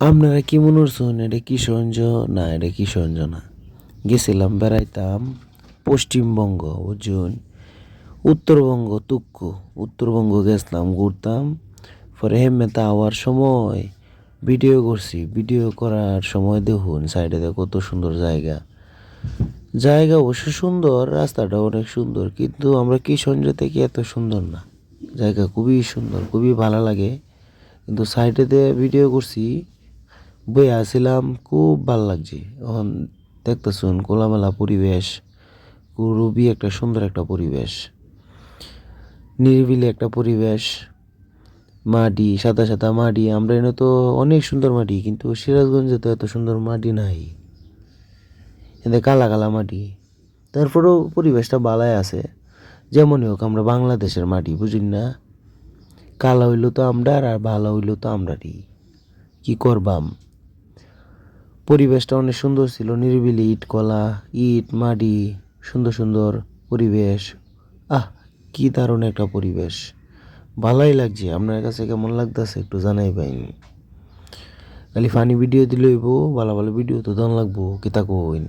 আপনারা কি মনে করছেন, এটা কিশোরগঞ্জ না, এটা কিশোরগঞ্জ না। গেছিলাম, বেড়াইতাম পশ্চিমবঙ্গ বুঝুন উত্তরবঙ্গ তুক্কু, উত্তরবঙ্গ গেছিলাম, ঘুরতাম। পরে হেমেতে আওয়ার সময় ভিডিও করছি। ভিডিও করার সময় দেখুন, সাইডে কত সুন্দর জায়গা। জায়গা অবশ্য সুন্দর রাস্তাটা অনেক সুন্দর, কিন্তু আমরা কিশোরগঞ্জ থেকে এত সুন্দর না। জায়গা খুবই সুন্দর, খুবই ভালো লাগে। কিন্তু সাইডে দিয়ে ভিডিও করছি বই আসছিলাম খুব ভালো লাগছে। এখন দেখতেছুন, খোলামেলা পরিবেশ খুবই একটা সুন্দর একটা পরিবেশ, নিরিবিলি একটা পরিবেশ, মাটি, সাদা সাদা মাটি। আমরা এনে তো অনেক সুন্দর মাটি, কিন্তু সিরাজগঞ্জে তো এত সুন্দর মাটি নাই। এতে কালা কালা মাটি। তারপরেও পরিবেশটা ভালাই আছে। যেমনই হোক, আমরা বাংলাদেশের মাটি, বুঝিন না? কালা হইল তো আমরা আর ভালো হইল তো আমরারই। কি করবাম? পরিবেশটা অনেক সুন্দর ছিল, নিরিবিলি ইট কলা, ইট, মাটি, সুন্দর সুন্দর পরিবেশ। আহ, কি দারুণ একটা পরিবেশ। ভালোই লাগছে, আপনার কাছে কেমন লাগতেছে একটু জানাই পাইনি খালি ফানি ভিডিও দিলেই বো ভালো ভালো ভিডিও তো দান লাগবো কিতা কইন।